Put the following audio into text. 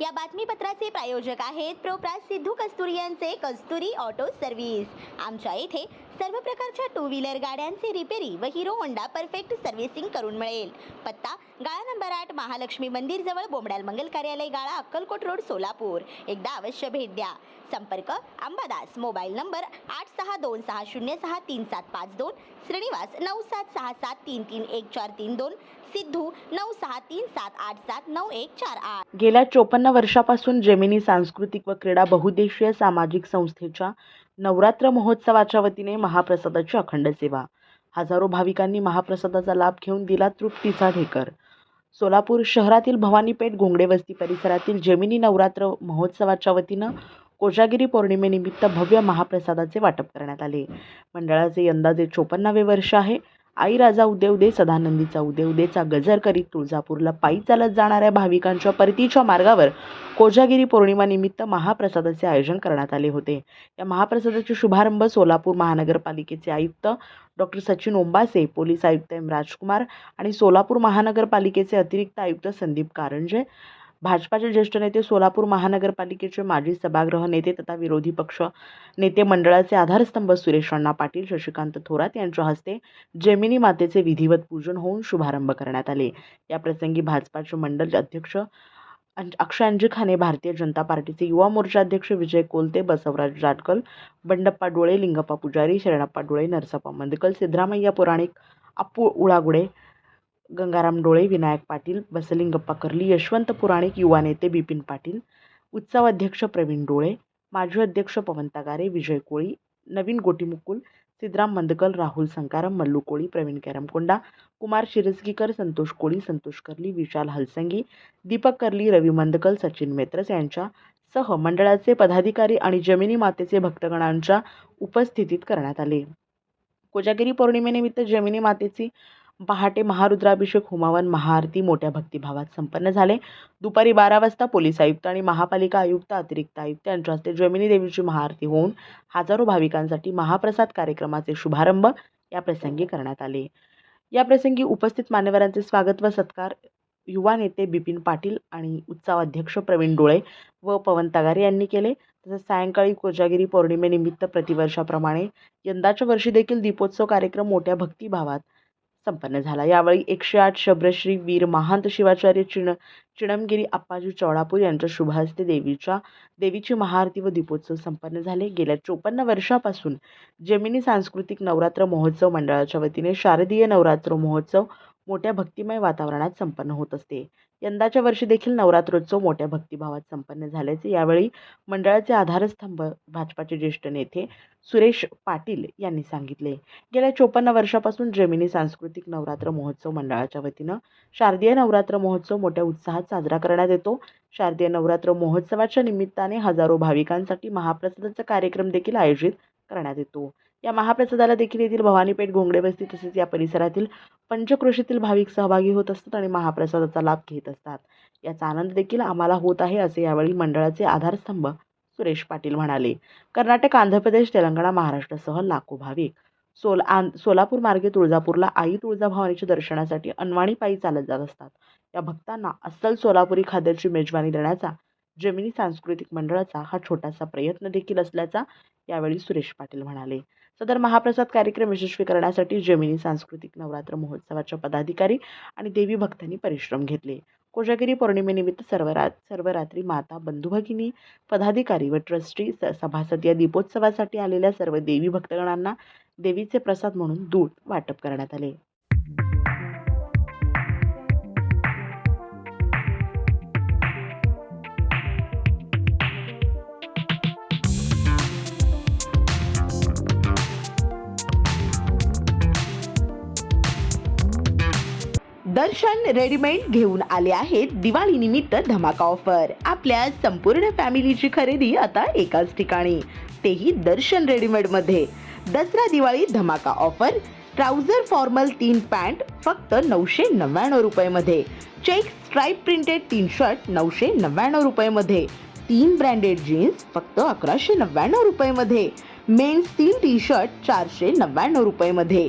या बातमीपत्राचे प्रायोजक आहेत प्रोप्रास सिद्धू कस्तुरी यांचे कस्तुरी ऑटो सर्व्हिस. आमच्या येथे सर्व प्रकारच्या टू व्हीलर गाड्यांचे रिपेरी व हिरो होंडा परफेक्ट सर्व्हिसिंग करून मिळेल. पत्ता गाळा नंबर आठ महालक्ष्मी मंदिर जवळ बोमडाल मंगल कार्यालय गाळा अक्कलकोट रोड सोलापूर. एकदा अवश्य भेट द्या. संपर्क अंबादास मोबाईल नंबर आठ सहा दोन सहा शून्य सहा तीन सात पाच दोन श्रीनिवास नऊ सात सहा सात तीन तीन एक चार तीन दोन सिद्धू नऊ सहा तीन सात आठ सात नऊ एक चार आठ. गेल्या चोपन्न वर्षापासून जेमिनी सांस्कृतिक व क्रीडा बहुदेशीय सामाजिक संस्थेच्या नवरात्र महोत्सवाच्या वतीने महाप्रसादाची अखंड सेवा. हजारो भाविकांनी महाप्रसादाचा लाभ घेऊन दिला तृप्तीचा ढेकर. सोलापूर शहरातील भवानीपेठ घोंगडे वस्ती परिसरातील जमिनी नवरात्र महोत्सवाच्या वतीनं कोजागिरी पौर्णिमेनिमित्त भव्य महाप्रसादाचे वाटप करण्यात आले. मंडळाचे यंदाचे चोपन्नावे वर्ष आहे. आई राजा उदे उदे सदानंदीचा उदे उदेचा गजर करीत तुळजापूरला पायी चालत जाणाऱ्या भाविकांच्या परतीच्या मार्गावर कोजागिरी पौर्णिमानिमित्त महाप्रसादाचे आयोजन करण्यात आले होते. या महाप्रसादाचे शुभारंभ सोलापूर महानगरपालिकेचे आयुक्त डॉक्टर सचिन ओंबासे पोलीस आयुक्त एम. राजकुमार आणि सोलापूर महानगरपालिकेचे अतिरिक्त आयुक्त संदीप कारंजे भाजपाचे ज्येष्ठ नेते सोलापूर महानगरपालिकेचे माजी सभागृह नेते तथा विरोधी पक्ष नेते मंडळाचे आधारस्तंभ सुरेश अण्णा पाटील शशिकांत थोरात यांच्या हस्ते जेमिनी मातेचे विधिवत पूजन होऊन शुभारंभ करण्यात आले. या प्रसंगी भाजपाचे मंडल अध्यक्ष अक्षय अक्षय अंजिखाने भारतीय जनता पार्टीचे युवा मोर्चा अध्यक्ष विजय कोलते बसवराज जाटकल बंडप्पा डोळे लिंगप्पा पुजारी शरणप्पा डोळे नरसप्पा मंदकल सिद्धरामय्या पुराणिक अप्पू उळागुडे गंगाराम डोळे विनायक पाटील बसलिंगप्पा कर्ली यशवंत पुराणिक युवा नेते बिपिन पाटील उत्सव अध्यक्ष प्रवीण डोळे माजी अध्यक्ष पवन तगारे विजय कोळी नवीन गोटीमुकुल सिद्धराम मंदकल राहुल संकारम मल्लू कोळी प्रवीण कॅरमकोंडा कुमार शिरसगीकर संतोष कोळी संतोष कर्ली विशाल हलसंगी दीपक कर्ली रवी मंदकल सचिन मेत्रस यांच्या सह मंडळाचे पदाधिकारी आणि जमिनी मातेचे भक्तगणांच्या उपस्थितीत करण्यात आले. कोजागिरी पौर्णिमेनिमित्त जमिनी मातेची पहाटे महारुद्राभिषेक होमावन महाआरती मोठ्या भक्तिभावात संपन्न झाले. दुपारी बारा वाजता पोलीस आयुक्त आणि महापालिका आयुक्त अतिरिक्त आयुक्त यांच्या हस्ते जमिनी देवीची महाआरती होऊन हजारो भाविकांसाठी महाप्रसाद कार्यक्रमाचे शुभारंभ या प्रसंगी करण्यात आले. या प्रसंगी उपस्थित मान्यवरांचे स्वागत व सत्कार युवा नेते बिपिन पाटील आणि उत्सवाध्यक्ष प्रवीण डोळे व पवन तगारे यांनी केले. तसेच सायंकाळी कोजागिरी पौर्णिमेनिमित्त प्रतिवर्षाप्रमाणे यंदाच्या वर्षी देखील दीपोत्सव कार्यक्रम मोठ्या भक्तिभावात संपन्न झाला. यावेळी एकशे आठ शब्रश्री वीर महांत शिवाचार्य चिण चिणमगिरी आप्पाजी चौडापूर यांच्या शुभहस्ते देवीच्या देवीची महाआरती व दीपोत्सव संपन्न झाले. गेल्या चोपन्न वर्षापासून जेमिनी सांस्कृतिक नवरात्र महोत्सव मंडळाच्या वतीने शारदीय नवरात्र महोत्सव मोठ्या भक्तिमय वातावरणात संपन्न होत असते. यंदाच्या वर्षी देखील नवरात्रोत्सव मोठ्या भक्तिभावात संपन्न झाल्याचे यावेळी मंडळाचे आधारस्तंभ भाजपाचे ज्येष्ठ नेते सुरेश पाटील यांनी सांगितले. गेल्या चोपन्न वर्षापासून जेमिनी सांस्कृतिक नवरात्र महोत्सव मंडळाच्या वतीनं शारदीय नवरात्र महोत्सव मोठ्या उत्साहात साजरा करण्यात येतो. शारदीय नवरात्र महोत्सवाच्या निमित्ताने हजारो भाविकांसाठी महाप्रसादाचा कार्यक्रम देखील आयोजित करण्यात येतो. या महाप्रसादाला देखील येथील भवानीपेठ घोंगडे वस्ती तसेच या परिसरातील पंचक्रोशीतील भाविक सहभागी होत असतात आणि महाप्रसादाचा लाभ घेत असतात. याचा आनंद देखील आम्हाला होत आहे असे यावेळी मंडळाचे आधारस्तंभ सुरेश पाटील म्हणाले. कर्नाटक आंध्र प्रदेश तेलंगणा महाराष्ट्रासह लाखो भाविक. सोल आं सोलापूर मार्गे तुळजापूरला आई तुळजाभवानीच्या दर्शनासाठी अनवाणी पायी चालत जात असतात. या भक्तांना अस्सल सोलापुरी खाद्याची मेजवानी देण्याचा जमिनी सांस्कृतिक मंडळाचा हा छोटासा प्रयत्न देखील असल्याचा यावेळी सुरेश पाटील म्हणाले. सदर महाप्रसाद कार्यक्रम यशस्वी करण्यासाठी जमिनी सांस्कृतिक नवरात्र महोत्सवाच्या पदाधिकारी आणि देवी भक्तांनी परिश्रम घेतले. कोजागिरी पौर्णिमेनिमित्त सर्व रा सर्व रात्री माता बंधुभगिनी पदाधिकारी व ट्रस्टी स- सभासद या दीपोत्सवासाठी आलेल्या सर्व देवी भक्तगणांना देवीचे प्रसाद म्हणून दूध वाटप करण्यात आले. दर्शन रेडीमेड घेऊन आले आहेत दिवाळी निमित्त धमाका ऑफर आपल्या संपूर्ण फॅमिलीची खरेदी आता एकाच ठिकाणी. तेही दर्शन रेडीमेडमध्ये दसरा दिवाळी धमाका ऑफर ट्राउझर फॉर्मल तीन पॅन्ट फक्त नऊशे नव्याण्णव रुपयेमध्ये. चेक स्ट्राईप प्रिंटेड तीन शर्ट नऊशे नव्याण्णव रुपयेमध्ये. तीन ब्रँडेड जीन्स फक्त अकराशे नव्याण्णव रुपयेमध्ये. मेन्स तीन टी शर्ट चारशे नव्याण्णव रुपयेमध्ये.